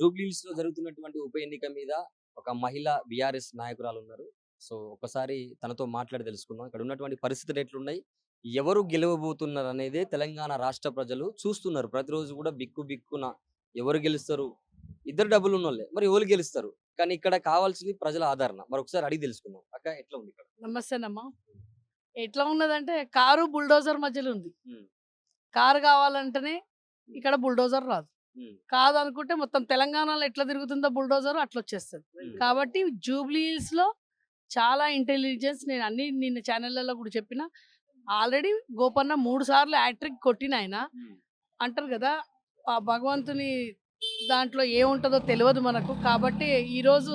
జూబ్లీహిల్స్లో జరుగుతున్నటువంటి ఉప ఎన్నిక మీద ఒక మహిళ బీఆర్ఎస్ నాయకురాలు ఉన్నారు. సో ఒకసారి తనతో మాట్లాడి తెలుసుకుందాం. ఇక్కడ ఉన్నటువంటి పరిస్థితులు ఎట్లున్నాయి? ఎవరు గెలవబోతున్నారు అనేది తెలంగాణ రాష్ట్ర ప్రజలు చూస్తున్నారు. ప్రతిరోజు కూడా బిక్కు బిక్కున ఎవరు గెలుస్తారు? ఇద్దరు డబ్బులు ఉన్నోళ్ళే. మరి ఎవరు గెలుస్తారు? కానీ ఇక్కడ కావాల్సింది ప్రజల ఆదరణ. మరి ఒకసారి అడిగి తెలుసుకుందాం. అక్క ఎట్లా ఉంది ఇక్కడ? నమస్తేనమ్మా. ఎట్లా ఉన్నదంటే కారు బుల్డోజర్ మధ్యలో ఉంది. కారు కావాలంటేనే ఇక్కడ బుల్డోజర్ రాదు. ఉమ్. కాదు అనుకుంటే మొత్తం తెలంగాణలో ఎట్లా తిరుగుతుందో బుల్డోజర్ అట్లా వచ్చేస్తుంది. కాబట్టి జూబ్లీ హిల్స్లో చాలా ఇంటెలిజెన్స్ నేను అన్ని నిన్న ఛానళ్ళలో కూడా చెప్పిన. ఆల్రెడీ గోపన్న మూడు సార్లు యాట్రిక్ కొట్టిన ఆయన. అంటారు కదా ఆ భగవంతుని దాంట్లో ఏముంటుందో తెలియదు మనకు. కాబట్టి ఈరోజు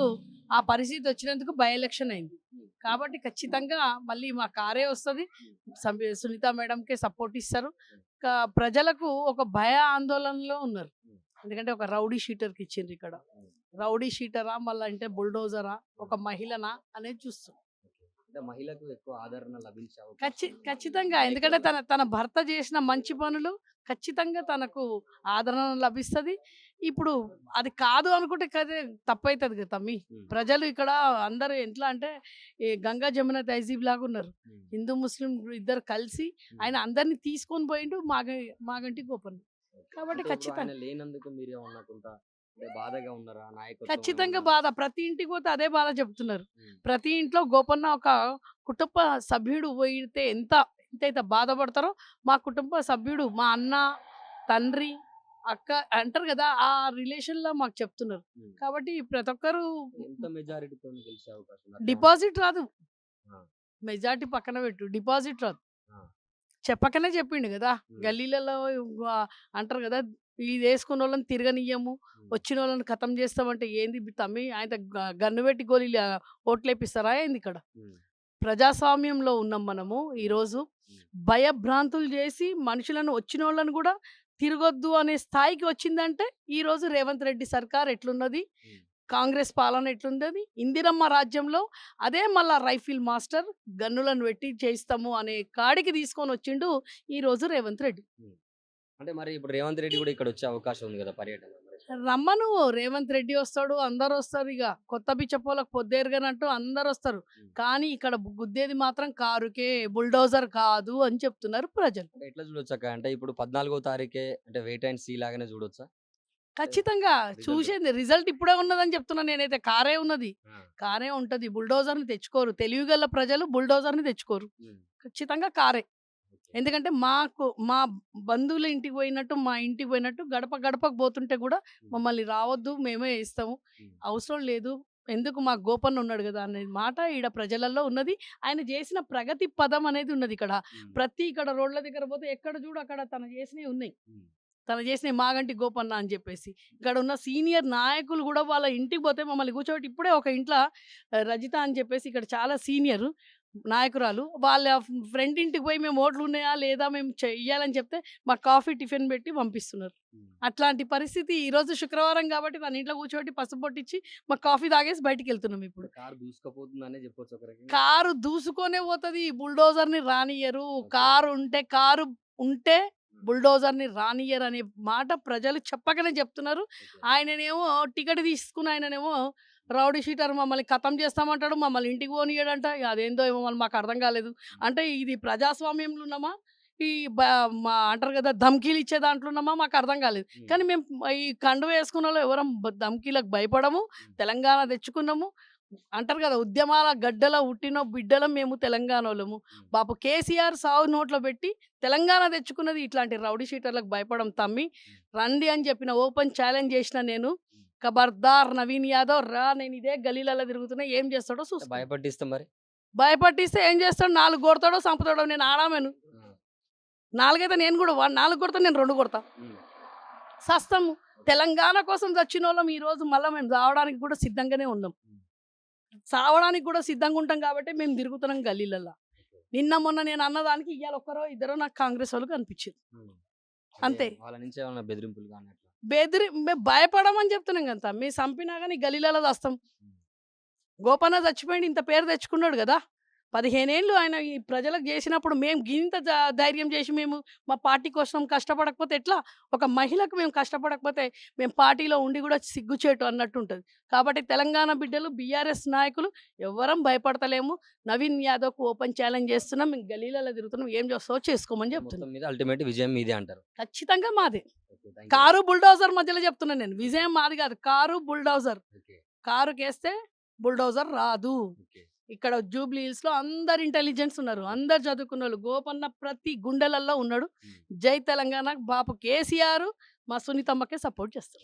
ఆ పరిస్థితి వచ్చినందుకు బై ఎలక్షన్ అయింది. కాబట్టి ఖచ్చితంగా మళ్ళీ మా కారే వస్తుంది. సునీత మేడంకే సపోర్ట్ ఇస్తారు. ప్రజలకు ఒక భయ ఆందోళనలో ఉన్నారు. ఎందుకంటే ఒక రౌడీ షీటర్కి ఇచ్చిండ్రు ఇక్కడ. రౌడీ షీటరా మళ్ళీ అంటే బుల్డోజరా ఒక మహిళనా అనేది చూస్తాం మహిళకు ఎక్కువ ఆదరణ లభించే. ఖచ్చితంగా. ఎందుకంటే తన తన భర్త చేసిన మంచి పనులు ఖచ్చితంగా తనకు ఆదరణ లభిస్తుంది. ఇప్పుడు అది కాదు అనుకుంటే కదే తప్పవుతుంది కదా తమ్మి. ప్రజలు ఇక్కడ అందరూ ఎట్లా అంటే ఈ గంగా జమున తహజీబ్ లాగా ఉన్నారు. హిందూ ముస్లిం ఇద్దరు కలిసి ఆయన అందరిని తీసుకొని పోయిండు మాగ మాగంటి గోపన్ కాబట్టి ఖచ్చితంగా. లేనందుకు మీరు బాధగా ఉన్నారా ఖచ్చితంగా? బాధ ప్రతి ఇంటికి పోతే అదే బాధ చెప్తున్నారు. ప్రతి ఇంట్లో గోపన్న ఒక కుటుంబ సభ్యుడు పోయితే ఎంత ఎంతైతే బాధపడతారో మా కుటుంబ సభ్యుడు మా అన్న తండ్రి అక్క అంటారు కదా ఆ రిలేషన్లో మాకు చెప్తున్నారు. కాబట్టి ప్రతి ఒక్కరు డిపాజిట్ రాదు. మెజార్టీ పక్కన పెట్టు డిపాజిట్ రాదు. చెప్పకనే చెప్పిండు కదా. గల్లీలలో అంటారు కదా ఇది వేసుకున్న వాళ్ళని తిరగనియ్యము. వచ్చిన వాళ్ళని ఖతం చేస్తామంటే ఏంది తమ్మి ఆయన గన్ను పెట్టి గోళీలు ఓట్లేపిస్తారా ఏంది ఇక్కడ. ప్రజాస్వామ్యంలో ఉన్నాం మనము ఈరోజు భయభ్రాంతులు చేసి మనుషులను వచ్చిన వాళ్ళని కూడా తిరగొద్దు అనే స్థాయికి వచ్చిందంటే ఈ రోజు రేవంత్ రెడ్డి సర్కార్ ఎట్లున్నది. కాంగ్రెస్ పాలన ఎట్లున్నది ఇందిరమ్మ రాజ్యంలో అదే మళ్ళా రైఫిల్ మాస్టర్ గన్నులను పెట్టి చేయిస్తాము అనే కాడికి తీసుకొని వచ్చిండు ఈ రోజు రేవంత్ రెడ్డి. అంటే మరి ఇప్పుడు రేవంత్ రెడ్డి కూడా ఇక్కడ వచ్చే అవకాశం ఉంది కదా పర్యటన. రమ్మను రేవంత్ రెడ్డి వస్తాడు అందరు వస్తారు ఇక కొత్త బిచ్చపోలకు పొద్దేరుగానంటూ అందరు వస్తారు. కానీ ఇక్కడ గుద్దేది మాత్రం కారుకే బుల్డోజర్ కాదు అని చెప్తున్నారు ప్రజలు. ఎట్లా చూడొచ్చు అంటే ఇప్పుడు పద్నాలుగో తారీఖే అంటే వెయిట్ అండ్ సీ లాగానే చూడొచ్చా? ఖచ్చితంగా. చూసేది. రిజల్ట్ ఇప్పుడే ఉన్నదని చెప్తున్నా నేనైతే. కారే ఉన్నది. కారే ఉంటది. బుల్డోజర్ని తెచ్చుకోరు. తెలివిగల ప్రజలు బుల్డోజర్ని తెచ్చుకోరు. ఖచ్చితంగా కారే. ఎందుకంటే మాకు మా బంధువుల ఇంటికి పోయినట్టు మా ఇంటికి పోయినట్టు గడప గడపకు పోతుంటే కూడా మమ్మల్ని రావద్దు మేమే ఇస్తాము. అవసరం లేదు. ఎందుకు మా గోపన్న ఉన్నాడు కదా అనే మాట ఈడ ప్రజలలో ఉన్నది. ఆయన చేసిన ప్రగతి పదం అనేది ఉన్నది ఇక్కడ. ప్రతి ఇక్కడ రోడ్ల దగ్గర పోతే ఎక్కడ చూడు అక్కడ తను చేసినవి ఉన్నాయి. తను చేసిన మాగంటి గోపన్న అని చెప్పేసి. ఇక్కడ ఉన్న సీనియర్ నాయకులు కూడా వాళ్ళ ఇంటికి పోతే మమ్మల్ని కూర్చోబెట్టి ఇప్పుడే ఒక ఇంట్లో రజిత అని చెప్పేసి ఇక్కడ చాలా సీనియర్ నాయకురాలు. వాళ్ళ ఫ్రెండ్ ఇంటికి పోయి మేము ఓట్లు ఉన్నాయా లేదా మేము చెయ్యాలని చెప్తే మా కాఫీ టిఫిన్ పెట్టి పంపిస్తున్నారు. అట్లాంటి పరిస్థితి ఈ రోజు శుక్రవారం కాబట్టి తన ఇంట్లో కూర్చోబెట్టి పసుపు పొట్టించి మా కాఫీ తాగేసి బయటికి వెళ్తున్నాం ఇప్పుడు. కారు దూసుకొనే పోతుంది. బుల్డోజర్ని రానియరు కారు ఉంటే కారు ఉంటే బుల్డోజర్ని రానియరు అనే మాట ప్రజలు చెప్పకనే చెప్తున్నారు. ఆయననేమో టికెట్ తీసుకుని ఆయననేమో రౌడీ షీటర్ మమ్మల్ని ఖతం చేస్తామంటాడు మమ్మల్ని ఇంటికి పోనీయడంట అదేందో ఏమో మాకు అర్థం కాలేదు. అంటే ఇది ప్రజాస్వామ్యంలో ఉన్నామా? ఈ బ- మా అంటారు కదా ధమ్కీలు ఇచ్చే దాంట్లో ఉన్నామా? మాకు అర్థం కాలేదు. కానీ మేము ఈ కండువ వేసుకున్న వాళ్ళు ఎవరం ధమ్కీలకు భయపడము. తెలంగాణ తెచ్చుకున్నాము. అంటారు కదా ఉద్యమాల గడ్డల పుట్టిన బిడ్డలం మేము తెలంగాణ వాళ్ళము బాపు కేసీఆర్ సాగు నోట్లో పెట్టి తెలంగాణ తెచ్చుకున్నది ఇట్లాంటి రౌడీ షీటర్లకు భయపడం తమ్మి రండి అని చెప్పిన ఓపెన్ ఛాలెంజ్ చేసిన నేను ఖబర్దార్ నవీన్ యాదవ్ రా నేను ఇదే గలీలలో తిరుగుతున్నా ఏం చేస్తాడో చూస్తా భయపట్టిస్తే మరి? భయపట్టిస్తే ఏం చేస్తాడు? నాలుగు కొడతాడో చంపుతాడో నేను ఆడామెను. నాలుగైతే నేను కూడా నాలుగు కొడతా నేను రెండు కొడతా. సస్తము. తెలంగాణ కోసం చచ్చిన వాళ్ళం ఈ రోజు మళ్ళీ మేము చావడానికి కూడా సిద్ధంగానే ఉన్నాం. చావడానికి కూడా సిద్ధంగా ఉంటాం కాబట్టి మేము తిరుగుతున్నాం గల్లీలలో నిన్న మొన్న నేను అన్నదానికి ఇవాళ ఒక్కరో ఇద్దరో నాకు కాంగ్రెస్ వాళ్ళు కనిపించింది ఉమ్. అంతే. అంటే వాళ్ళ నుంచి ఏమైనా బెదిరింపులు కానీ అట్లా? బెదిరి మేము భయపడమని చెప్తున్నాం కదా! మీ చంపినా కానీ గలీలలో వస్తాం గోపన్న చచ్చిపోయింది ఇంత పేరు తెచ్చుకున్నాడు కదా! పదిహేనేళ్ళు ఆయన ఈ ప్రజలకు చేసినప్పుడు మేము గింత ధైర్యం చేసి మేము మా పార్టీ కోసం కష్టపడకపోతే ఎట్లా? ఒక మహిళకు మేము కష్టపడకపోతే మేము పార్టీలో ఉండి కూడా సిగ్గుచేటు అన్నట్టు ఉంటుంది కాబట్టి తెలంగాణ బిడ్డలు బీఆర్ఎస్ నాయకులు ఎవ్వరం భయపడతలేము. నవీన్ యాదవ్కు ఓపెన్ ఛాలెంజ్ చేస్తున్నాం. మేము గలీలలో తిరుగుతున్నాం. ఏం చేస్తావో చేసుకోమని చెప్తున్నాం. మీద అల్టిమేట్ విజయం మీదే అంటారు. ఖచ్చితంగా మాదే. కారు బుల్డోజర్ మధ్యలో చెప్తున్నాను నేను. విజయం మాది కాదు. Car bulldozer. కారు కేస్తే బుల్డోజర్ రాదు. ఇక్కడ జూబ్లీ హిల్స్లో అందరు ఇంటెలిజెన్స్ ఉన్నారు. అందరు చదువుకున్న వాళ్ళు గోపన్న ప్రతి గుండెలల్లో ఉన్నాడు. జై తెలంగాణ బాపు కేసీఆర్ మా సునీతమ్మకే సపోర్ట్ చేస్తారు.